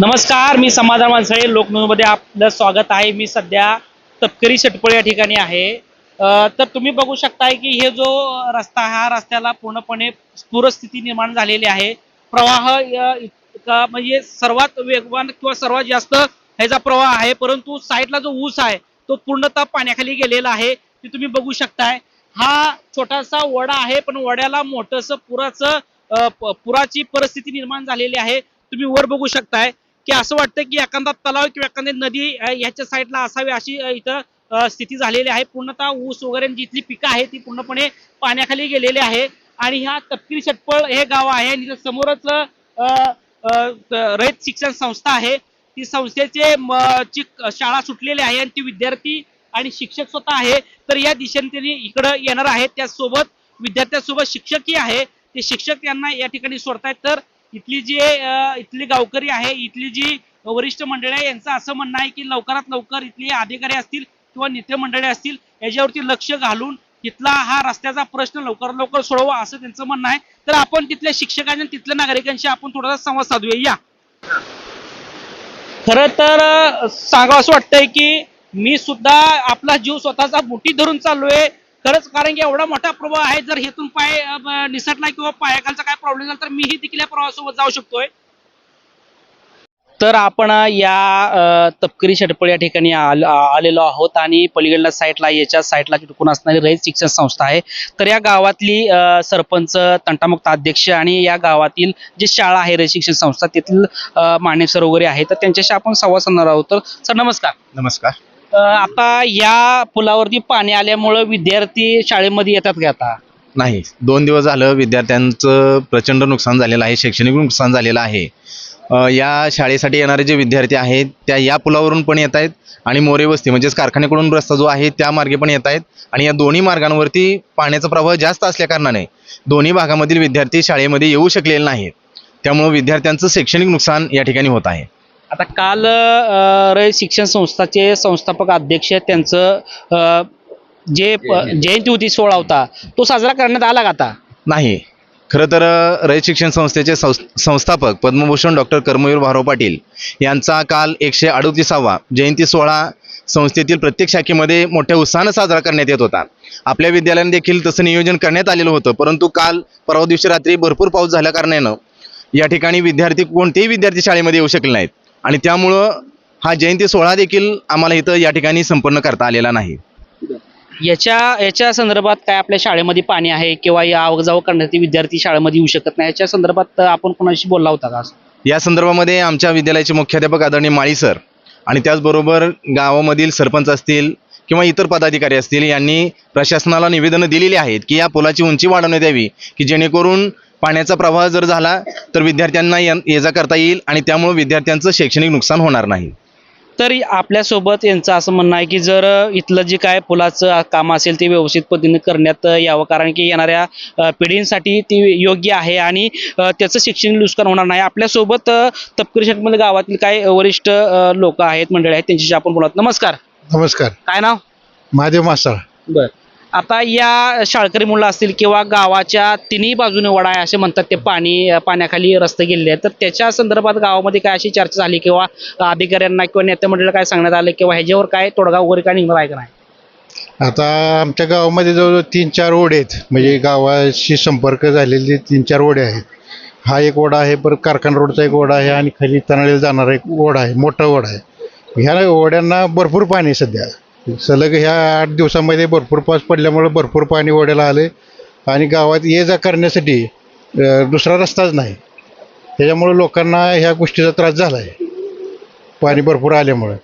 नमस्कार मी समाधान माणसाळे लोकन्यूजमध्ये आपलं स्वागत आहे. मी सध्या तपकरी शटपळ या ठिकाणी आहे. तर तुम्ही बघू शकताय की हे जो रस्ता आहे, हा रस्त्याला पूर्णपणे पूरस्थिती निर्माण झालेली आहे. प्रवाह इतका म्हणजे सर्वात वेगवान किंवा सर्वात जास्त ह्याचा प्रवाह आहे. परंतु साईडला जो ऊस आहे तो पूर्णतः पाण्याखाली गेलेला आहे. ते तुम्ही बघू शकताय. हा छोटासा वडा आहे पण वड्याला मोठस पुराचं पुराची परिस्थिती निर्माण झालेली आहे. तुम्ही वर बघू शकताय. की असं वाटतं की एखादा तलाव किंवा एखादी नदी याच्या साईडला असावी अशी इथं स्थिती झालेली आहे. पूर्णतः ऊस वगैरे जिथली पिकं आहे ती पूर्णपणे पाण्याखाली गेलेली आहे. आणि ह्या तपकिरी षटपळ हे गाव आहे आणि समोरच अ, रयत शिक्षण संस्था आहे. ती संस्थेचे ची शाळा सुटलेली आहे आणि ती विद्यार्थी आणि शिक्षक स्वतः आहे. तर या दिशेने त्यांनी इकडं येणार आहेत. त्यासोबत विद्यार्थ्यांसोबत शिक्षकही आहे. ते शिक्षक यांना या ठिकाणी सोडतायत. तर इथली जी इथली गावकरी आहे इथली जी वरिष्ठ मंडळी आहे यांचं असं म्हणणं आहे की लवकरात लवकर इथली अधिकारी असतील किंवा नेते मंडळी असतील याच्यावरती लक्ष घालून तिथला हा रस्त्याचा प्रश्न लवकरात लवकर सोडवा असं त्यांचं म्हणणं आहे. तर आपण तिथल्या शिक्षकांनी तिथल्या नागरिकांशी आपण थोडासा संवाद साधूया. या. खर तर सांगावं असं वाटतंय की मी सुद्धा आपला जीव स्वतःचा मुठी धरून चाललोय. खरंच कारण की एवढा मोठा प्रवाह आहे जर हेतून पाय निसटला किंवा पायाखालचा काय प्रॉब्लेम झाला तर मीही देखील या प्रवाहासोबत जाऊ शकतोय. तर आपण या तपकरी षटपळ या ठिकाणी आलेलो आहोत आणि पलीकडल्या साईडला याच्या साईडला चिटकून असणारी रयत शिक्षण संस्था आहे. तर या गावातली सरपंच तंटामुक्त अध्यक्ष आणि या गावातील जी शाळा आहे रयत शिक्षण संस्था तेथील अ, माने सर वगैरे आहे तर त्यांच्याशी आपण संवाद साधणार आहोत. तर सर नमस्कार. नमस्कार. आता या पुलावरती पाणी आल्यामुळं विद्यार्थी शाळेमध्ये येतात का आता? नाही. दोन दिवस झालं विद्यार्थ्यांचं प्रचंड नुकसान झालेलं आहे शैक्षणिक नुकसान झालेलं आहे. अ, या शाळेसाठी येणारे जे विद्यार्थी आहेत त्या या पुलावरून पण येत आहेत आणि मोरे वस्ती म्हणजेच कारखान्याकडून रस्ता जो आहे त्या मार्गे पण येत आहेत. आणि या दोन्ही मार्गांवरती पाण्याचा प्रवाह जास्त असल्याकारणाने दोन्ही भागामधील विद्यार्थी शाळेमध्ये येऊ शकलेले नाहीत. त्यामुळे विद्यार्थ्यांचं शैक्षणिक नुकसान या ठिकाणी होत आहे. आता काल रयत शिक्षण संस्थाचे संस्थापक अध्यक्ष त्यांचं जे जयंती होती. सोहळा होता तो साजरा करण्यात आला का आता? नाही. खरं तर रयत शिक्षण संस्थेचे संस संस्थापक पद्मभूषण डॉक्टर कर्मवीर भाऊराव पाटील यांचा काल एकशे अडोतीसावा जयंती सोहळा संस्थेतील प्रत्येक शाखेमध्ये मोठ्या उत्साहानं साजरा करण्यात येत होता. आपल्या विद्यालयाने देखील तसं नियोजन करण्यात आलेलं होतं परंतु काल परवा दिवशी रात्री भरपूर पाऊस झाल्या कारणानं या ठिकाणी विद्यार्थी कोणतेही विद्यार्थी शाळेमध्ये येऊ शकले नाहीत. आणि त्यामुळं हा जयंती सोहळा देखील आम्हाला इथं या ठिकाणी संपन्न करता आलेला नाही. याच्या याच्या संदर्भात काय आपल्या शाळेमध्ये पाणी आहे किंवा या आवजाव करण्यासाठी विद्यार्थी शाळेमध्ये येऊ शकत नाही? याच्या संदर्भात आपण कोणाशी बोलला होता का? या संदर्भामध्ये आमच्या विद्यालयाचे मुख्याध्यापक आदरणीय माळी सर आणि त्याचबरोबर गावामधील सरपंच असतील किंवा इतर पदाधिकारी असतील यांनी प्रशासनाला निवेदनं दिलेली आहेत की या पुलाची उंची वाढवण्यात यावी की जेणेकरून पाण्याचा प्रवाह जर झाला तर विद्यार्थ्यांना या ये जा करता येईल आणि त्यामुळे विद्यार्थ्यांचं शैक्षणिक नुकसान होणार नाही. तर आपल्यासोबत यांचं असं म्हणणं आहे की जर इथलं जे काय पुलाचं काम असेल ते व्यवस्थित पद्धतीने करण्यात यावं कारण की येणाऱ्या पिढींसाठी ती योग्य आहे आणि त्याचं शैक्षणिक नुकसान होणार नाही. आपल्यासोबत तपकिरी शेटमध्ये गावातील काही वरिष्ठ लोक आहेत मंडळी आहेत त्यांच्याशी आपण बोलत नमस्कार. नमस्कार. काय नाव? महादेव मासाळ. बर. आता या शाळकरी मुलं असतील किंवा गावाच्या तिन्ही बाजूने वडा आहे असे म्हणतात ते पाणी पाण्याखाली रस्ते गेलेले आहेत. तर त्याच्या संदर्भात गावामध्ये काय अशी चर्चा झाली किंवा अधिकाऱ्यांना किंवा नेते काय सांगण्यात आलं किंवा ह्याच्यावर काय तोडगा वगैरे काय निघणार आहे का नाही? आता आमच्या गावामध्ये जवळजवळ तीन चार ओढे आहेत. म्हणजे गावाशी संपर्क झालेले तीन चार ओढे आहेत. हा एक ओढा आहे परत कारखाना रोडचा एक ओढा आहे आणि खाली तनाळीला जाणारा एक ओढा आहे मोठा ओढा आहे. ह्या ओढ्यांना भरपूर पाणी आहे सध्या. सलग ह्या आठ दिवसामध्ये भरपूर पाऊस पडल्यामुळं भरपूर पाणी ओढ्याला आले. आणि गावात ये जा करण्यासाठी दुसरा रस्ताच नाही. त्याच्यामुळं लोकांना ह्या गोष्टीचा त्रास झाला आहे पाणी भरपूर आल्यामुळं.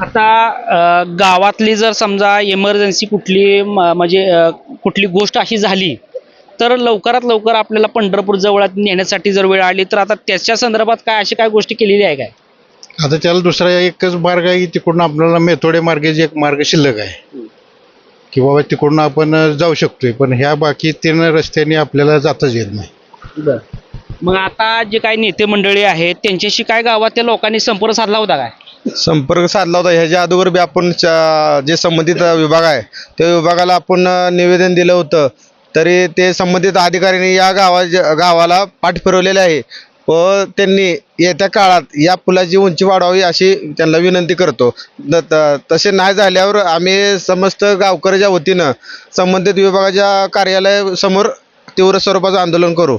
आता गावातली जर समजा इमर्जन्सी कुठली म्हणजे कुठली गोष्ट अशी झाली तर लवकरात लवकर आपल्याला पंढरपूर जवळ नेण्यासाठी जर वेळ आली तर आता त्याच्या संदर्भात काय अशी काय गोष्टी केलेली आहे काय? आता त्याला दुसरा एकच मार्ग आहे की तिकडून आपल्याला मेथोडे मार्गाचे एक मार्ग शिल्लक आहे. की बाबा तिकडून आपण जाऊ शकतोय पण ह्या बाकी तीन रस्त्याने आपल्याला जाताच येत नाही. मग आता जे काही नेते मंडळी आहेत त्यांच्याशी काय गावातल्या लोकांनी संपर्क साधला होता काय? संपर्क साधला होता. ह्याच्या अगोदर बी आपण जे संबंधित विभाग आहे त्या विभागाला आपण निवेदन दिलं होतं. तरी ते संबंधित अधिकाऱ्यांनी या गावा गावाला पाठ फिरवलेले आहे. व त्यांनी येत्या काळात या पुलाची उंची वाढवावी अशी त्यांना विनंती करतो. न- त- तसे नाही झाल्यावर आम्ही समस्त गावकऱ्याच्या वतीनं संबंधित विभागाच्या कार्यालयासमोर तीव्र स्वरूपाचं आंदोलन करू.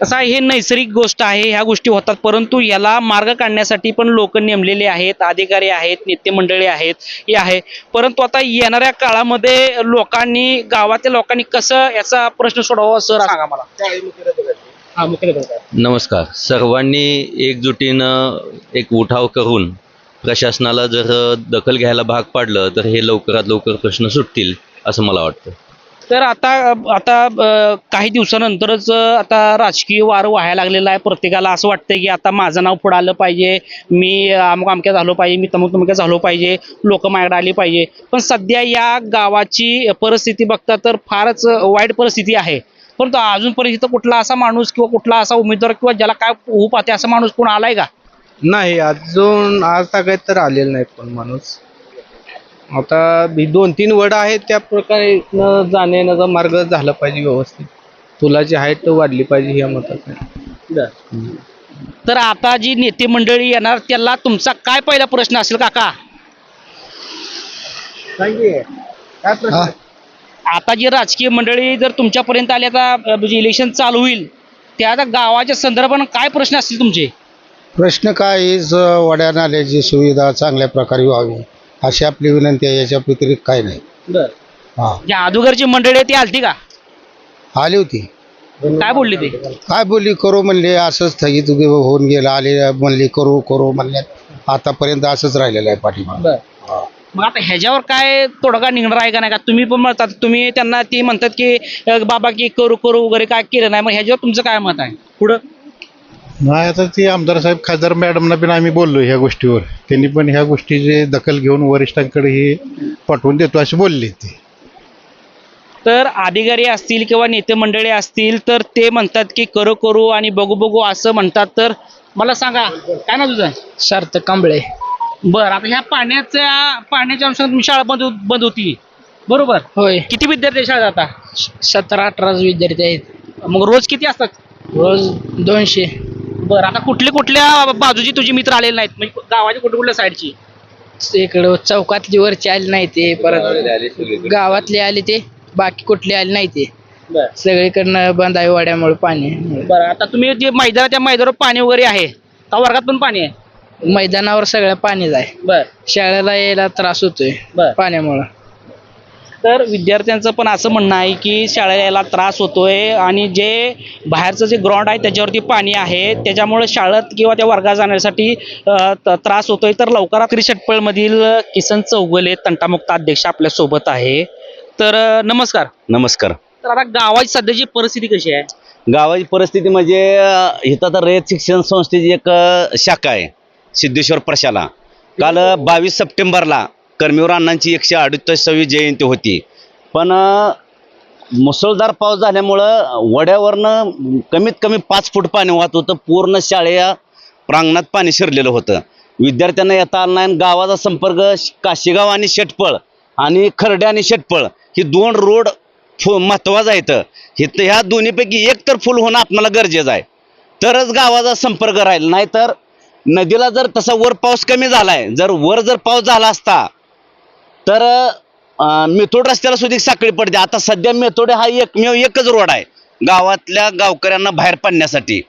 कसं आहे हे नैसर्गिक गोष्ट आहे ह्या गोष्टी होतात. परंतु याला मार्ग काढण्यासाठी पण लोक नेमलेले आहेत अधिकारी आहेत नेते मंडळी आहेत हे आहे. परंतु आता येणाऱ्या काळामध्ये लोकांनी गावातल्या लोकांनी कसं याचा प्रश्न सोडावा सर सांगा मला. नमस्कार. सर्वांनी एकजुटीनं एक उठाव करून प्रशासनाला जर दखल घ्यायला भाग पाडलं तर हे लवकरात लवकर प्रश्न सुटतील असं मला वाटतं. तर आता आता काही दिवसानंतरच आता राजकीय वार व्हायला लागलेला आहे प्रत्येकाला. असं वाटतंय की आता माझं नाव पुढं आलं पाहिजे मी अमुक अमक्या झालो पाहिजे मी तमुक तमक्या झालो पाहिजे लोक माझ्याकडे आली पाहिजे. पण सध्या या गावाची परिस्थिती बघता तर फारच वाईट परिस्थिती आहे. परंतु अजूनपर्यंत इथं कुठला असा माणूस किंवा कुठला असा उमेदवार किंवा ज्याला काय होऊ पाहते असा माणूस कोण आलाय का? नाही अजून आज तागायत तर आलेलं नाही पण माणूस. आता ही दोन तीन वड आहेत त्या प्रकारे जाण्या येण्याचा मार्ग झाला पाहिजे व्यवस्थित. पुलाची हाईट वाढली पाहिजे ह्या मतात आहे तर आता जी नेते मंडळी येणार त्याला तुमचा काय पहिला प्रश्न असेल काका? आता जी राजकीय मंडळी जर तुमच्यापर्यंत आली आता म्हणजे इलेक्शन चालू होईल त्या आता गावाच्या संदर्भानं काय प्रश्न असतील तुमचे? प्रश्न काय आहे, ज- वड्या नाल्याची सुविधा चांगल्या प्रकारे व्हावी अशी आपली विनंती आहे याच्या व्यतिरिक्त काय नाही. हा. जे अगोदरची मंडळी आहे ती आलती का? आली होती. काय बोलली ती? काय बोलली? करू म्हणले असंच थकीत उभे होऊन गेलं आले म्हणले करू करू म्हणले. आतापर्यंत असंच राहिलेलं आहे पाठीमाग. मग आता ह्याच्यावर काय तोडगा निघणार आहे का नाही? का तुम्ही पण म्हणतात तुम्ही त्यांना ती म्हणतात की अ, बाबा की करू करू वगैरे काय केलं नाही. मग ह्याच्यावर तुमचं काय मत आहे? पुढं? नाही आता ती आमदार साहेब खासदार मॅडमना पण आम्ही बोललो ह्या गोष्टीवर. त्यांनी पण ह्या गोष्टीची दखल घेऊन वरिष्ठांकडे ही पाठवून देतो अशी बोलली ती. तर अधिकारी असतील किंवा नेते मंडळी असतील तर ते म्हणतात की करू करू आणि बघू बघू असं म्हणतात. तर मला सांगा काय ना तुझं? सार्थक कांबळे. बरं आता ह्या पाण्याच्या पाण्याच्या अंशाने तुमची शाळा बंद होत- बंद होती. बरोबर? होय. किती विद्यार्थी शाळेत आता? सतरा अठरा विद्यार्थी आहेत. मग रोज किती असतात? रोज दोनशे. बरं आता कुठल्या कुठल्या बाजूची तुझी मित्र आलेले नाहीत? म्हणजे गावाच्या कुठल्या कुठल्या साईडची? इकडं चौकातली वरची आले नाही ते परत गावातले आले ते बाकी कुठले आले नाही ते. बरं. सगळीकडनं बंद आहे वाड्यामुळे पाणी. बरं आता तुम्ही जे मैदान त्या मैदानावर पाणी वगैरे आहे त्या वर्गात पण पाणी आहे? मैदानावर सगळं पाणीच आहे. बरं. शाळेला यायला त्रास होतोय बरं. पाण्यामुळं. तर विद्यार्थ्यांचं पण असं म्हणणं आहे की शाळेला यायला त्रास होतोय आणि जे बाहेरचं जे ग्राउंड आहे त्याच्यावरती पाणी आहे त्याच्यामुळे शाळेत किंवा त्या वर्गात जाण्यासाठी अ, त- त्रास होतोय. तर लवकरात षटपळमधील किसन चौगले तंटामुक्त अध्यक्ष आपल्यासोबत आहे. तर अ, नमस्कार. नमस्कार. तर आता गावाची सध्याची परिस्थिती कशी आहे? गावाची परिस्थिती म्हणजे अं, इथं तर रयत शिक्षण संस्थेची एक अं, शाखा आहे. सिद्धेश्वर प्रशाला. काल बावीस सप्टेंबरला कर्मीवर अण्णांची एकशे अडुत्तासावी जयंती होती. पण मुसळधार पाऊस झाल्यामुळं वड्यावरनं कमीत कमी पाच फूट पाणी वाहत होतं. पूर्ण शाळेया प्रांगणात पाणी शिरलेलं होतं. विद्यार्थ्यांना येता आलं नाही. आणि गावाचा संपर्क श- काशीगाव आणि शेटपळ आणि खर्डे आणि शेटपळ ही दोन रोड फु महत्त्वाचं आहे हे इथं ह्या दोन्हीपैकी एक तर फुल होणं आपल्याला गरजेचं आहे. तरच गावाचा संपर्क राहील. नाहीतर नदीला जर तसा वर पाऊस कमी झालाय जर वर जर पाऊस झाला असता तर मेथोड रस्त्याला सुद्धा एक साखळी पडते. आता सध्या मेथोड हा एकमेव एकच रोड आहे गावातल्या गावकऱ्यांना बाहेर पडण्यासाठी.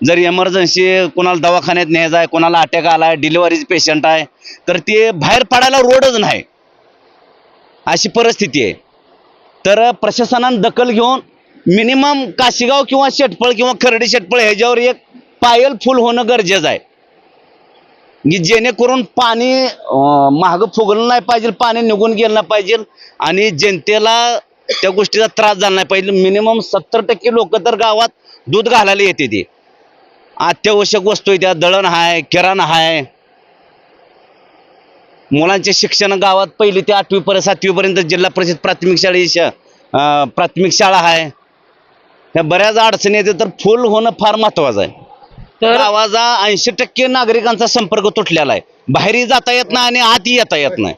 जर इमर्जन्सी कोणाला दवाखान्यात न्यायचा आहे कोणाला अटॅक आला आहे डिलिव्हरीचे पेशंट आहे तर ते बाहेर पडायला रोडच नाही. अशी परिस्थिती आहे. तर प्रशासनानं दखल घेऊन मिनिमम काशीगाव किंवा शेटफळ किंवा खर्डी शेटफळ ह्याच्यावर एक पायल फुल होणं गरजेचं आहे. की जेणेकरून पाणी महाग फुगलं नाही पाहिजे पाणी निघून गेलं नाही पाहिजे आणि जनतेला त्या गोष्टीचा त्रास झाला नाही पाहिजे. मिनिमम सत्तर टक्के लोक तर गावात दूध घालायला येते ते. अत्यावश्यक वस्तू आहे त्या दळण आहे किराणा आहे मुलांचे शिक्षण गावात पहिली ते आठवीपर्यंत सातवीपर्यंत जिल्हा परिषद प्राथमिक शाळे प्राथमिक शाळा आहे ह्या बऱ्याच अडचणी येते तर फुल होणं फार महत्वाचं आहे. तर गावाचा ऐंशी टक्के नागरिकांचा संपर्क तुटलेला आहे. बाहेरही जाता येत नाही आणि आतही येता येत नाही.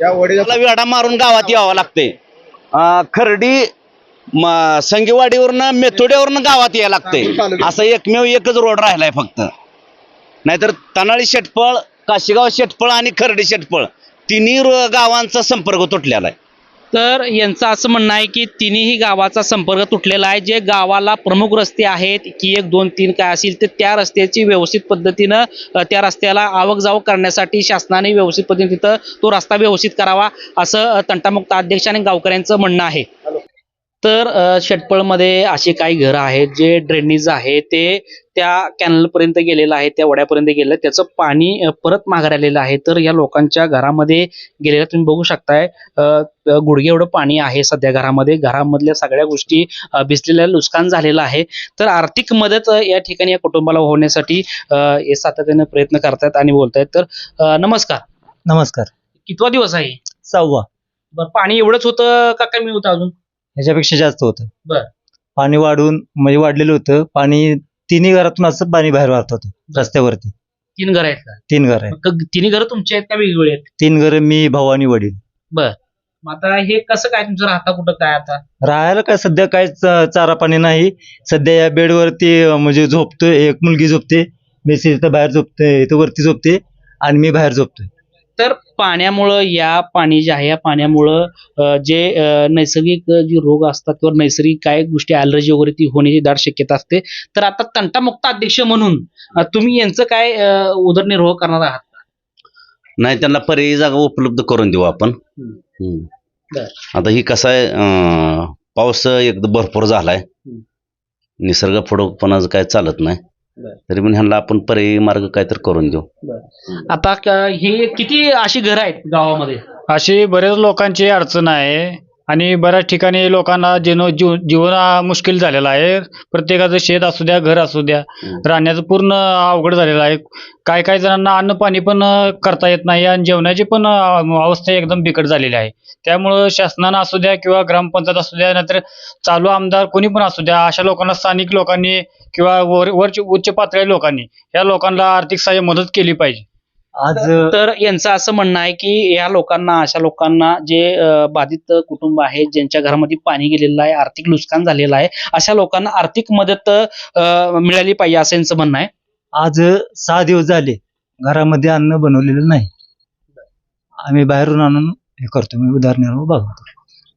या वडील त्याला वेढा मारून गावात यावं लागते खर्डी म- संगीवाडीवरनं मेथोड्यावरनं गावात यायला लागतंय. असं एकमेव एकच रोड राहिलाय फक्त. नाहीतर तनाळी शेटपळ काशीगाव शेटपळ आणि खर्डी शेटपळ तिन्ही रो- गावांचा संपर्क तुटलेला आहे. तर यांचं असं म्हणणं आहे की तिन्ही गावाचा संपर्क तुटलेला आहे. जे गावाला प्रमुख रस्ते आहेत की एक दोन तीन काय असतील तर त्या रस्त्याची व्यवस्थित पद्धतीनं त्या रस्त्याला आवक जावक करण्यासाठी शासनाने व्यवस्थित पद्धतीनं तिथं तो रस्ता व्यवस्थित करावा असं तंटामुक्त अध्यक्ष आणि गावकऱ्यांचं म्हणणं आहे. तर अ, शेटपळमध्ये असे काही घरं आहेत जे ड्रेनेज आहे ते त्या कॅनलपर्यंत गेलेलं आहे त्या वड्यापर्यंत गेलेलं आहे. त्याचं पाणी परत माघार आलेलं आहे. तर या लोकांच्या घरामध्ये गेलेलं तुम्ही बघू शकताय गुडघे एवढं पाणी आहे सध्या घरामध्ये. घरामधल्या सगळ्या गोष्टी भिजलेल्या नुकसान झालेलं आहे. तर आर्थिक मदत या ठिकाणी या कुटुंबाला होण्यासाठी हे सातत्याने प्रयत्न करतायत आणि बोलतायत. तर नमस्कार. नमस्कार. कितवा दिवस आहे? सहावा. बरं पाणी एवढंच होतं का कमी होतं अजून? ह्याच्यापेक्षा जास्त होतं. बर. पाणी वाढून म्हणजे वाढलेलं होतं. पाणी तिन्ही घरातून असं पाणी बाहेर वाहत होतं रस्त्यावरती. तीन घर आहेत का? तीन घर आहेत. मग क- तिन्ही घरं तुमची आहेत का वेगवेगळी आहेत? तीन घर मी भाऊ आणि वडील. मग आता हे कसं काय तुमचं राहता कुठं काय आता? राहायला काय सध्या काय च- चारा पाणी नाही. सध्या या बेडवरती अं, म्हणजे झोपतोय. एक मुलगी झोपते. मी इथं बाहेर झोपते इथं वरती झोपते आणि मी बाहेर झोपतोय. तर पाण्यामुळं या पाणी जे आहे या पाण्यामुळं जे नैसर्गिक जे रोग असतात किंवा नैसर्गिक काय गोष्टी ॲलर्जी वगैरे ती होण्याची दाट शक्यता असते तर आता तंटामुक्त अध्यक्ष म्हणून तुम्ही यांचं काय उदरनिर्वाह करणार आहात नाही त्यांना पर्यायी जागा उपलब्ध करून देऊ आपण. आता ही कसं आहे पाऊस एकदम भरपूर झालाय. निसर्ग फडकपणाचं काय चालत नाही. तरी पण ह्यांना आपण पर्यायी मार्ग काय तर करून देऊ. आता क- हे किती अशी घरं आहेत गावामध्ये? अशी बरेच लोकांची अडचण आहे. आणि बऱ्याच ठिकाणी लोकांना जीवन जीव जीवन हा मुश्किल झालेला आहे. प्रत्येकाचं शेत असू द्या घर असू द्या. राहण्याचं पूर्ण अवघड झालेलं आहे. काय काय जणांना अन्न पाणी पण करता येत नाही आणि जेवणाची पण अवस्था एकदम बिकट झालेली आहे. त्यामुळं शासनानं असू द्या किंवा ग्रामपंचायत असू द्या नाहीतर चालू आमदार कोणी पण असू द्या अशा लोकांना स्थानिक लोकांनी किंवा वर वरची उच्च पातळी लोकांनी या लोकांना आर्थिक सहाय्य मदत केली पाहिजे. आज तर यांचं असं म्हणणं आहे की या लोकांना अशा लोकांना जे बाधित कुटुंब आहे ज्यांच्या घरामध्ये पाणी गेलेलं आहे आर्थिक नुकसान झालेलं आहे अशा लोकांना आर्थिक मदत मिळाली पाहिजे असं यांचं म्हणणं आहे. आज सहा दिवस झाले घरामध्ये अन्न बनवलेलं नाही. आम्ही बाहेरून आणून हे करतो मी उदाहरणार्थ बघतो.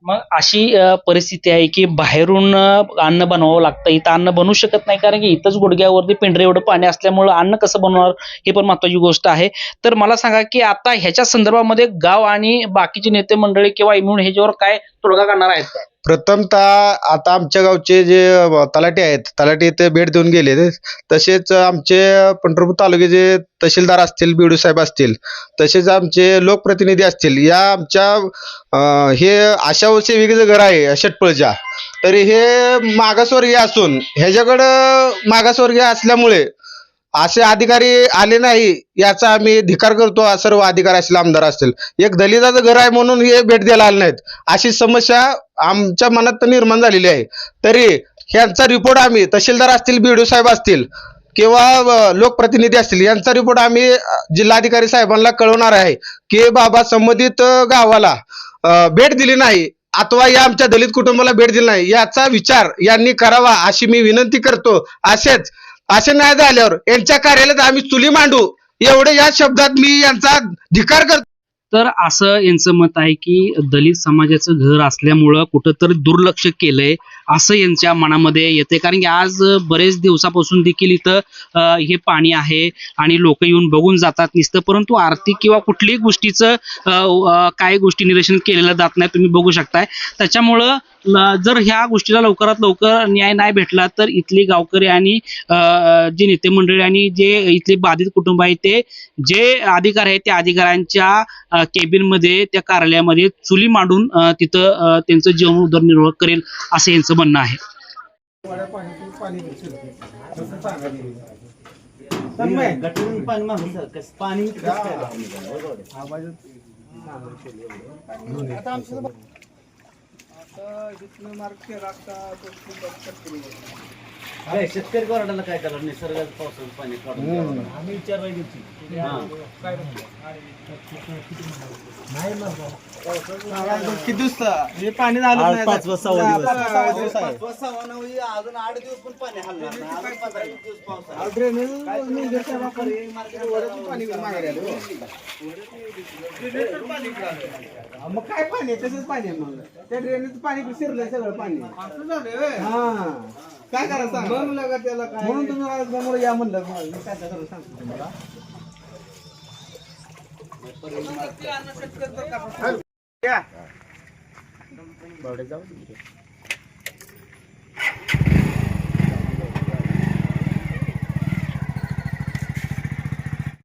मग अशी परिस्थिती आहे की बाहेरून अन्न बनवावं लागतं. इथं अन्न बनवू शकत नाही कारण की इथंच गुडघ्यावरती पिंढरे एवढं पाणी असल्यामुळं अन्न कसं बनवणार हे पण महत्वाची गोष्ट आहे. तर मला सांगा की आता ह्याच्या संदर्भामध्ये गाव आणि बाकीचे नेते मंडळी किंवा इम्युन ह्याच्यावर काय तोडगा काढणार आहेत प्रथमतः आता आमच्या गावचे जे तलाटे तलाठी आहेत तलाठी इथे भेट देऊन गेले. तसेच आमचे पंढरपूर तालुक्याचे तहसीलदार असतील बिडू साहेब असतील तसेच आमचे लोकप्रतिनिधी असतील या आमच्या हे आशा सेविकेचं घर आहे षटपळच्या तरी हे मागासवर्गीय असून ह्याच्याकडं मागासवर्गीय असल्यामुळे असे अधिकारी आले नाही याचा आम्ही धिकार करतो सर्व अधिकारी असतील आमदार असतील. एक दलिताचं घर आहे म्हणून हे भेट द्यायला आले नाहीत. अशी समस्या आमच्या मनात तर निर्माण झालेली आहे. तरी ह्यांचा रिपोर्ट आम्ही तहसीलदार असतील बी साहेब असतील किंवा लोकप्रतिनिधी असतील यांचा रिपोर्ट आम्ही जिल्हाधिकारी साहेबांना कळवणार आहे की बाबा संबंधित गावाला भेट दिली नाही अथवा या आमच्या दलित कुटुंबाला भेट दिली नाही याचा विचार यांनी करावा अशी मी विनंती करतो. असेच असे नाही झाल्यावर यांच्या कार्यालयात आम्ही चुली मांडू. एवढे या शब्दात मी यांचा धिकार करतो. तर असं यांचं मत आहे की दलित समाजाचं घर असल्यामुळं कुठंतरी दुर्लक्ष केलंय असं यांच्या मनामध्ये येते कारण की आज बरेच दिवसापासून देखील इथं हे पाणी आहे आणि लोक येऊन बघून जातात नुसतं. परंतु आर्थिक किंवा कुठल्याही गोष्टीचं काय काही गोष्टी निरीक्षण केलेलं जात नाही तुम्ही बघू शकताय. त्याच्यामुळं जर ह्या गोष्टीला लवकरात लवकर न्याय नाही भेटला तर इथली गावकरी आणि जे नेते मंडळी आणि जे इथले बाधित कुटुंब आहे ते जे अधिकार आहेत त्या अधिकाऱ्यांच्या केबिनमध्ये त्या कार्यालयामध्ये चुली मांडून तिथं त्यांचं जीवन उदरनिर्वाह करेल असं यांचं म्हणणं आहे. शेतकरी कोरडाला काय करा निसर्गाचं पावसाचं पाणी काढून आम्ही विचारलं घेतली किती दिवस हे पाणी झालं नाही. पाचवा सहावा दिवस. अजून आठ दिवस पण पाणी हलणार नाही. अजून पंधरा दिवस पाऊस आहे. ड्रेनेज पाणी मागायला आलं. मग काय पाणी आहे? तसंच पाणी आहे मग. त्या ड्रेनेज पाणी शिरलंय सगळं पाणी. हा. काय करायचं सांग. म्हणून तुम्ही आज समोर या म्हणलं. मी काय करू सांगतो तुम्हाला. या.